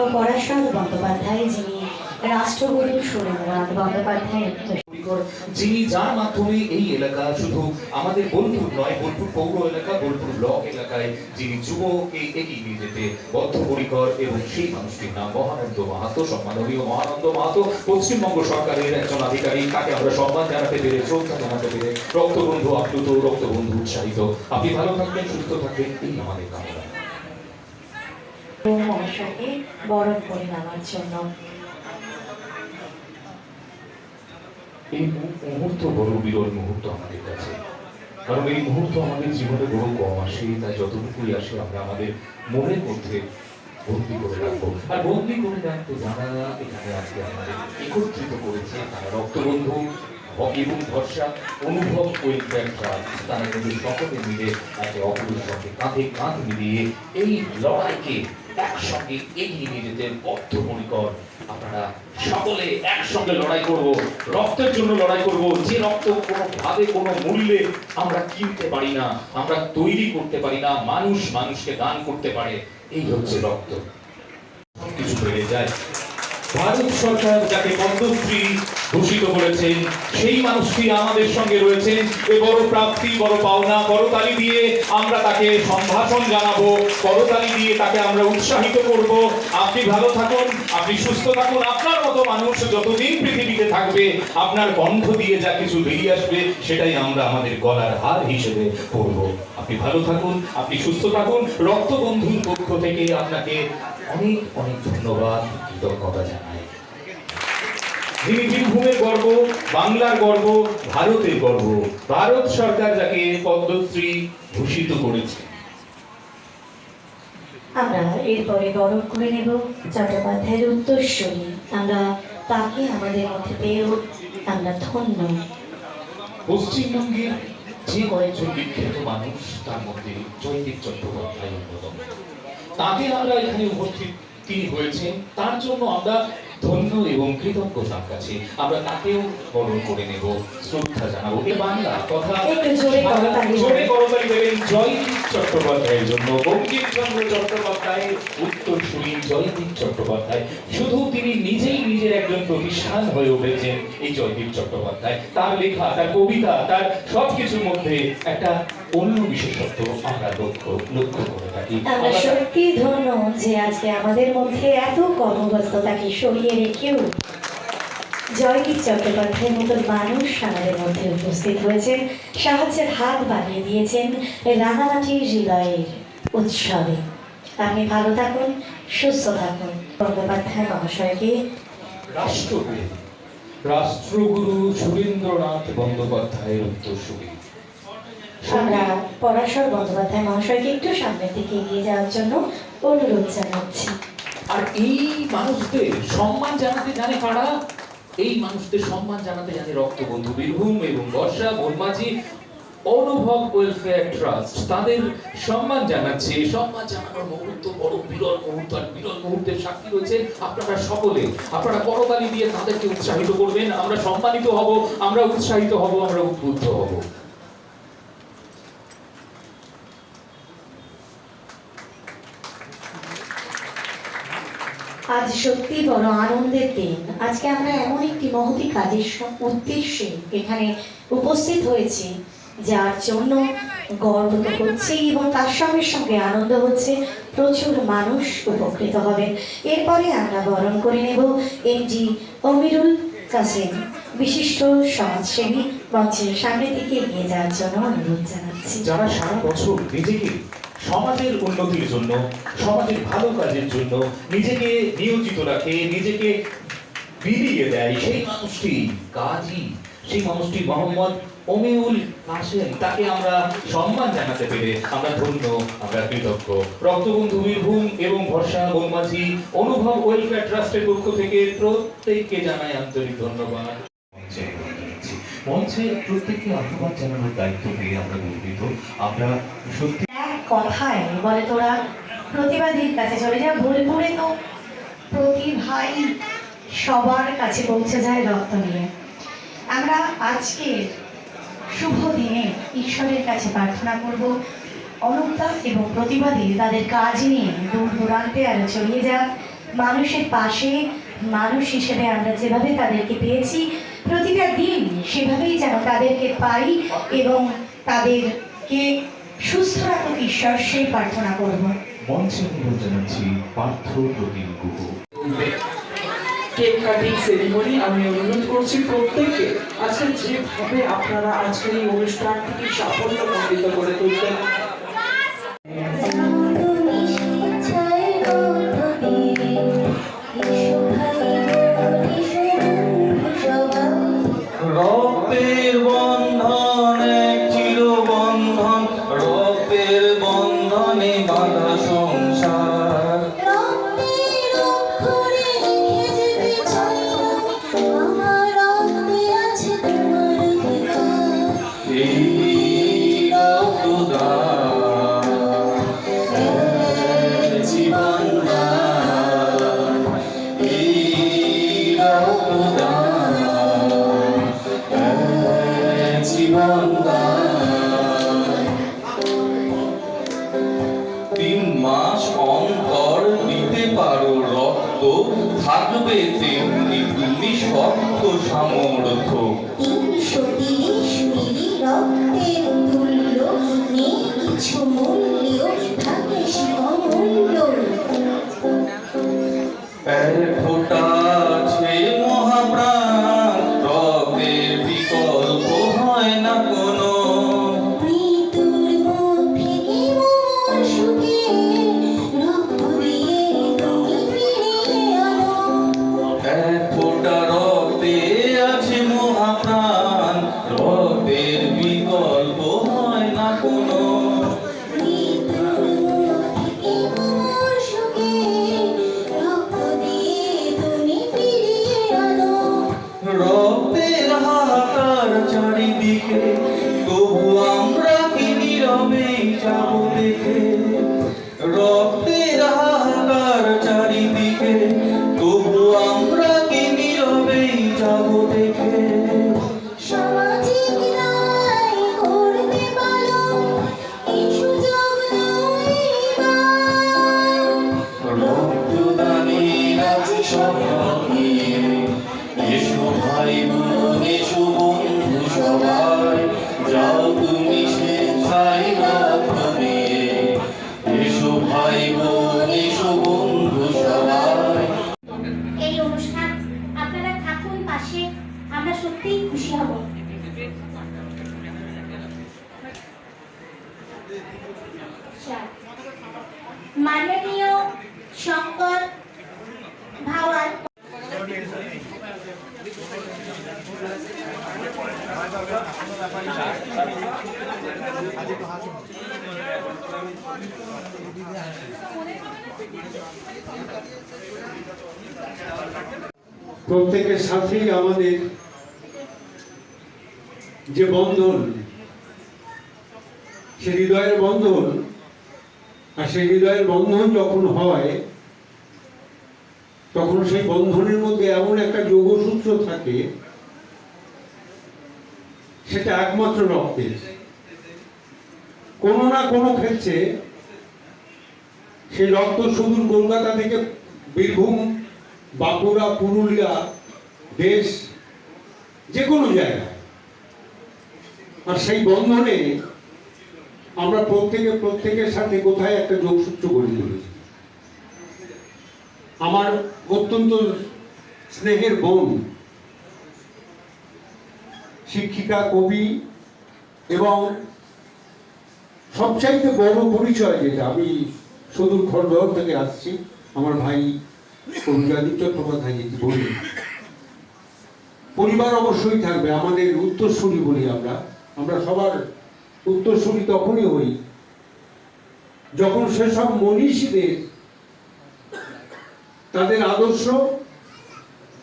মাননীয় পরাশর বন্দ্যোপাধ্যায় যিনি রাষ্ট্রগুরু সুরেন্দ্রনাথ বন্দ্যোপাধ্যায়ের যিনি যার মাধ্যমে এই এলাকা শুধু আমাদের বোলপুর নয়, বোলপুর পৌর এলাকা, বোলপুর ব্লক এলাকায় যিনি যুবকে এগিয়ে নিয়ে যেতে বদ্ধপরিকর এবং সেই মানুষটির নাম মহানন্দ মাহাতো, সম্মাননীয় মহানন্দ মাহাতো। পশ্চিমবঙ্গ সরকারের একজন আধিকারিক, তাকে আমরা সম্মান জানাতে পেরে, শ্রদ্ধা জানাতে পেরে রক্তবন্ধু আপ্লুত, রক্তবন্ধু উৎসাহিত। আপনি ভালো থাকবেন, সুস্থ থাকবেন, এই আমাদের কামনা। মহাশয়কে বরণ করে নেওয়ার জন্য। এই মুহূর্ত বড় বিরল মুহূর্ত আমাদের কাছে। কারণ এই মুহূর্ত আমাদের জীবনে বড় কম আসে, তাই যতটুকুই আসে আমরা আমাদের মনের মধ্যে বন্দি করে রাখব। আর বন্দি করে রাখতে যারা এখানে আজকে আমাদের একত্রিত করেছে, তারা রক্তবন্ধু এবং ভরসা অনুভব ট্রাস্ট তারা কিন্তু সকলে মিলে একে অপরের সঙ্গে কাঁধে কাঁধ মিলিয়ে এই লড়াইকে একসঙ্গে এগিয়ে নিয়ে যেতে বদ্ধপরিকর আপনারা সকলে একসঙ্গে লড়াই করব, রক্তের জন্য লড়াই করব। যে রক্ত কোনো ভাবে কোনো মূল্যে আমরা কিনতে পারি না, আমরা তৈরি করতে পারি না, মানুষ মানুষকে দান করতে পারে, এই হচ্ছে রক্ত। কিছু বেড়ে যায়। ভারত সরকার যাকে পদ্মশ্রী ঘোষিত করেছেন, সেই মানুষটি আমাদের সঙ্গে রয়েছেন। এ বড় প্রাপ্তি, বড় পাওনা, করতালি দিয়ে আমরা তাকে সম্ভাষণ জানাব, করতালি দিয়ে তাকে আমরা উৎসাহিত করব। আপনি ভালো থাকুন, আপনি সুস্থ থাকুন। আপনার মতো মানুষ যতদিন পৃথিবীতে থাকবে, আপনার কণ্ঠ দিয়ে যা কিছু বেরিয়ে আসবে, সেটাই আমরা আমাদের গলার হার হিসেবে পড়ব আপনি ভালো থাকুন, আপনি সুস্থ থাকুন। রক্তবন্ধুর পক্ষ থেকে আপনাকে অনেক অনেক ধন্যবাদ কৃতজ্ঞতা জানাই। যিনি বীরভূমের গর্ব বাংলার গর্ব ভারতের গর্ব ভারত সরকার যাকে পদ্মশ্রী ভূষিত করেছে। আমরা এরপরে বরণ করে নেব চট্টোপাধ্যায়ের উত্তরস্বরী আমরা তাকে আমাদের মধ্যে পেয়েও আমরা ধন্য। পশ্চিমবঙ্গের যে কয়েকজন বিখ্যাত মানুষ তার মধ্যে জয়দীপ চট্টোপাধ্যায় অন্যতম। তাকে আমরা এখানে উপস্থিত তিনি হয়েছেন। তার জন্য আমরা ধন্য এবং কৃতজ্ঞ তার কাছে। আমরা তাকেও বরণ করে নেব শ্রদ্ধা জানাব। এ বাংলা কথা জোরে করতালি। দেবেন। জয়দীপ চট্টোপাধ্যায়ের জন্য। বঙ্কিমচন্দ্র চট্টোপাধ্যায়ের উত্তরসূরি জয়দীপ চট্টোপাধ্যায়। শুধু তিনি নিজেই নিজের একজন প্রতিষ্ঠান হয়ে উঠেছেন এই জয়দীপ চট্টোপাধ্যায়। তার লেখা তার কবিতা তার সবকিছুর মধ্যে একটা অন্য বিশেষত্ব আমরা লক্ষ্য লক্ষ্য করে থাকি। আমরা আমরা- সত্যি ধন্য যে আজকে আমাদের মধ্যে এত কর্মব্যস্ততাকে সরিয়ে রেখেও জয়দীপ চট্টোপাধ্যায়ের মতো মানুষ আমাদের মধ্যে উপস্থিত হয়েছেন। সাহায্যের হাত বাড়িয়ে দিয়েছেন রাঙামাটির হৃদয়ের উৎসবে। আপনি ভালো থাকুন সুস্থ থাকুন। বন্দ্যোপাধ্যায় মহাশয়কে রাষ্ট্রগুরু রাষ্ট্রগুরু সুরেন্দ্রনাথ বন্দ্যোপাধ্যায়ের উত্তরসূরি। আমরা পরাশর বন্দ্যোপাধ্যায় মহাশয়কে একটু সামনের দিকে এগিয়ে যাওয়ার জন্য অনুরোধ জানাচ্ছি। আর এই মানুষদের সম্মান জানাতে জানে কারা? এই মানুষদের সম্মান জানাতে জানে রক্তবন্ধু বীরভূম এবং বর্ষা, বনমাঝি, অনুভব ওয়েলফেয়ার ট্রাস্ট তাদের সম্মান জানাচ্ছে। সম্মান জানানোর মুহূর্ত, বড় বিরল মুহূর্ত আর বিরল মুহূর্তের সাক্ষী রয়েছে আপনারা সকলে। আপনারা করতালি দিয়ে তাদেরকে উৎসাহিত করবেন। আমরা সম্মানিত হব, আমরা উৎসাহিত হব, আমরা উদ্বুদ্ধ হব। আজ সত্যি বড় আনন্দের দিন। আজকে আমরা এমন একটি মহতি কাজের উদ্দেশ্যে এখানে উপস্থিত হয়েছি, যার জন্য গর্ব তো হচ্ছেই এবং তার সঙ্গে সঙ্গে আনন্দ হচ্ছে, প্রচুর মানুষ উপকৃত হবে। এরপরে আমরা বরণ করে নেব এমজি অমিরুল কাসেম, বিশিষ্ট সমাজসেবী, মঞ্চের সামনের দিকে এগিয়ে যাওয়ার জন্য অনুরোধ জানাচ্ছি। যারা সারা বছর সমাজের উন্নতির জন্য, সমাজের ভালো কাজের জন্য নিজেকে নিয়োজিত রাখে, নিজেকে বিলিয়ে দেয় সেই মানুষটি কাজী। সেই মানুষটি মোহাম্মদ অমিউল কাসেম। তাকে আমরা সম্মান জানাতে পেরে আমরা ধন্য, আমরা কৃতজ্ঞ। রক্তবন্ধু বীরভূম এবং ভরসা বনমাঝি অনুভব ওয়েলফেয়ার ট্রাস্টের পক্ষ থেকে প্রত্যেককে জানাই আন্তরিক ধন্যবাদ। মঞ্চে প্রত্যেককে আহ্বান জানানোর দায়িত্ব পেয়ে আমরা গর্বিত। আমরা সত্যি কথায় বলে তোরা প্রতিবাদীর কাছে চলে যা বোলপুরে তো প্রতিভাই সবার কাছে পৌঁছে যায় রক্ত নিয়ে। আমরা আজকে শুভ দিনে ঈশ্বরের কাছে প্রার্থনা করব অনুক্তা এবং প্রতিবাদী তাদের কাজ নিয়ে দূর দূরান্তে আরও ছড়িয়ে যাক। মানুষের পাশে মানুষ হিসেবে আমরা যেভাবে তাদেরকে পেয়েছি, প্রতিটা দিন সেভাবেই যেন তাদেরকে পাই এবং তাদেরকে সুস্থ রাখুক ঈশ্বর সেই প্রার্থনা করব। মঞ্চে অনুরোধ জানাচ্ছি Partha Pratim Guha. Cake cutting ceremony আমি অনুরোধ করছি প্রত্যেককে আজকে যেভাবে আপনারা আজকের এই অনুষ্ঠানটিকে সাফল্য মণ্ডিত করে তুলবেন বন্ধনে প্রত্যেকের সাথেই আমাদের যে বন্ধন, সে হৃদয়ের বন্ধন, আর সেই হৃদয়ের বন্ধন যখন হয়, তখন সেই বন্ধনের মধ্যে এমন একটা যোগসূত্র থাকে, সেটা একমাত্র রক্তের। কোনো না কোনো ক্ষেত্রে সেই রক্ত সুদূর কলকাতা থেকে বীরভূম বাঁকুড়া, পুরুলিয়া, দেশ, যে কোনো জায়গা আর সেই বন্ধনে আমরা প্রত্যেকে, প্রত্যেকের সাথে কোথায় একটা যোগসূত্র গড়ে তুলেছি। আমার অত্যন্ত স্নেহের বোন, শিক্ষিকা, কবি এবং সবচাইতে বড় পরিচয় যেটা, আমি সুদূর খড়গড় থেকে আসছি, আমার ভাই পরিবার অবশ্যই থাকবে, আমাদের উত্তরসূরি বলি আমরা। আমরা সবার উত্তরসূরি তখনই হই যখন সেসব মনীষীদের তাদের আদর্শ,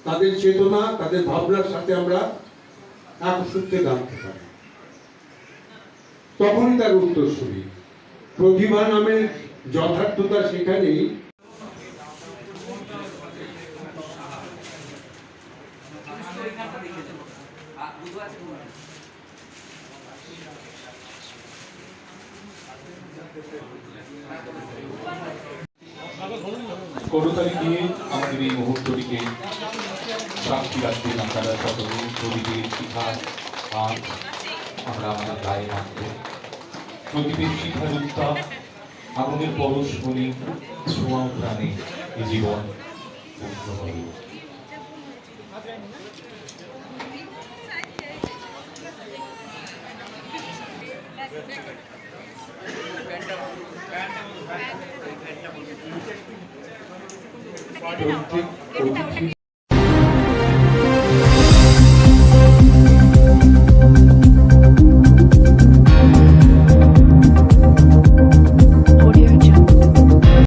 তাদের চেতনা, তাদের ভাবনার সাথে আমরা এক সূত্রে গাঁথতে পারি। তখনই তার উত্তরসূরি। প্রতিভা নামের যথার্থতা সেখানেই করতালি দিয়ে আমাদের এই মুহূর্তটিকে সাক্ষী রাখবেন আপনারা সকলে প্রদীপের শিখা আজ আমরা আমাদের গায়ে মাত্র প্রদীপের শিখার উত্তাপ আগুনের পরশ বলে ছোঁয়া প্রাণে এ জীবন হয়ে ওঠে। প্রত্যেক অতিথি